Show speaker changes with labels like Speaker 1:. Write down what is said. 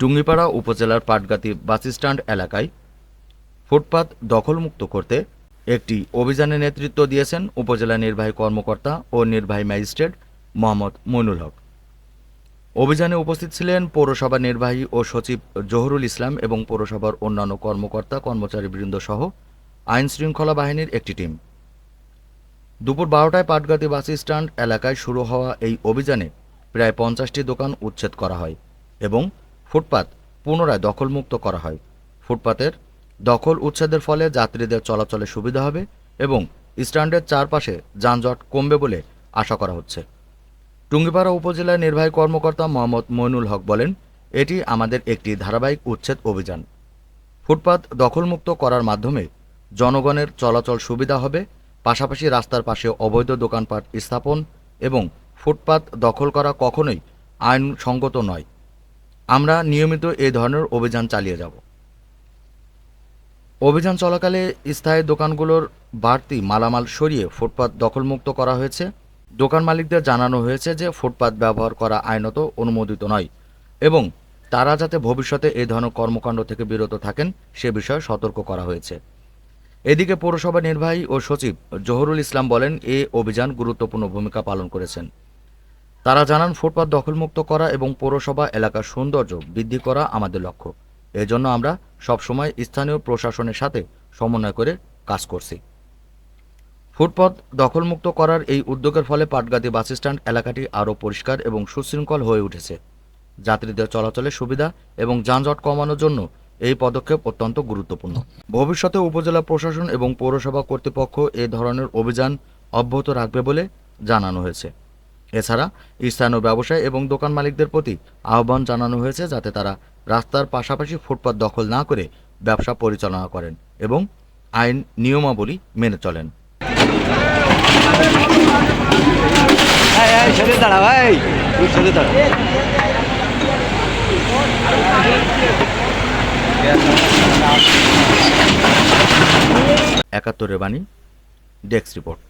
Speaker 1: টুঙ্গিপাড়া উপজেলার পাটগাতি বাসস্ট্যান্ড এলাকায় ফুটপাত দখলমুক্ত করতে একটি অভিযানে নেতৃত্ব দিয়েছেন উপজেলা নির্বাহী কর্মকর্তা ও নির্বাহী ম্যাজিস্ট্রেট মোহাম্মদ মইনুল হক। অভিযানে উপস্থিত ছিলেন পৌরসভা নির্বাহী ও সচিব জহুরুল ইসলাম এবং পৌরসভার অন্যান্য কর্মকর্তা কর্মচারীবৃন্দ সহ আইন শৃঙ্খলা বাহিনীর একটি টিম। দুপুর বারোটায় পাটগাতি বাস স্ট্যান্ড এলাকায় শুরু হওয়া এই অভিযানে প্রায় পঞ্চাশটি দোকান উচ্ছেদ করা হয় এবং ফুটপাত পুনরায় দখলমুক্ত করা হয়। ফুটপাতের দখল উচ্ছেদের ফলে যাত্রীদের চলাচলে সুবিধা হবে এবং স্ট্যান্ডের চারপাশে যানজট কমবে বলে আশা করা হচ্ছে। টুঙ্গিপাড়া উপজেলার নির্বাহী কর্মকর্তা মোহাম্মদ মইনুল হক বলেন, এটি আমাদের একটি ধারাবাহিক উচ্ছেদ অভিযান। ফুটপাত দখলমুক্ত করার মাধ্যমে জনগণের চলাচল সুবিধা হবে, পাশাপাশি রাস্তার পাশে অবৈধ দোকানপাট স্থাপন এবং ফুটপাত দখল করা কখনোই আইনসঙ্গত নয়। আমরা নিয়মিত এই ধরনের অভিযান চালিয়ে যাব। অভিযান চলাকালে স্থায়ী দোকানগুলোর বাড়তি মালামাল সরিয়ে ফুটপাত দখলমুক্ত করা হয়েছে। দোকান মালিকদের জানানো হয়েছে যে ফুটপাত ব্যবহার করা আইনত অনুমোদিত নয় এবং তারা যাতে ভবিষ্যতে এই ধরনের কর্মকাণ্ড থেকে বিরত থাকেন সে বিষয়ে সতর্ক করা হয়েছে। এদিকে পৌরসভা নির্বাহী ও সচিব জহরুল ইসলাম বলেন, এ অভিযান গুরুত্বপূর্ণ ভূমিকা পালন করেছেন। তারা জানান, ফুটপাত দখলমুক্ত করা এবং পৌরসভা এলাকার সৌন্দর্য বৃদ্ধি করা আমাদের লক্ষ্য। এজন্য আমরা সবসময় স্থানীয় প্রশাসনের সাথে সমন্বয় করে কাজ করছি। ফুটপথ দখলমুক্ত করার এই উদ্যোগের ফলে পাটগাতি বাসস্ট্যান্ড এলাকাটি আরও পরিষ্কার এবং সুশৃঙ্খল হয়ে উঠেছে। যাত্রীদের চলাচলের সুবিধা এবং যানজট কমানোর জন্য এই পদক্ষেপ অত্যন্ত গুরুত্বপূর্ণ। ভবিষ্যতে উপজেলা প্রশাসন এবং পৌরসভা কর্তৃপক্ষ এ ধরনের অভিযান অব্যাহত রাখবে বলে জানানো হয়েছে। এছাড়া স্থানীয় ব্যবসায়ী এবং দোকান মালিকদের প্রতি আহ্বান জানানো হয়েছে যাতে তারা রাস্তার পাশাপাশি ফুটপাত দখল না করে ব্যবসা পরিচালনা করেন এবং আইন নিয়মাবলী মেনে চলেন। একাত্তরের বাণী ডেস্ক রিপোর্ট।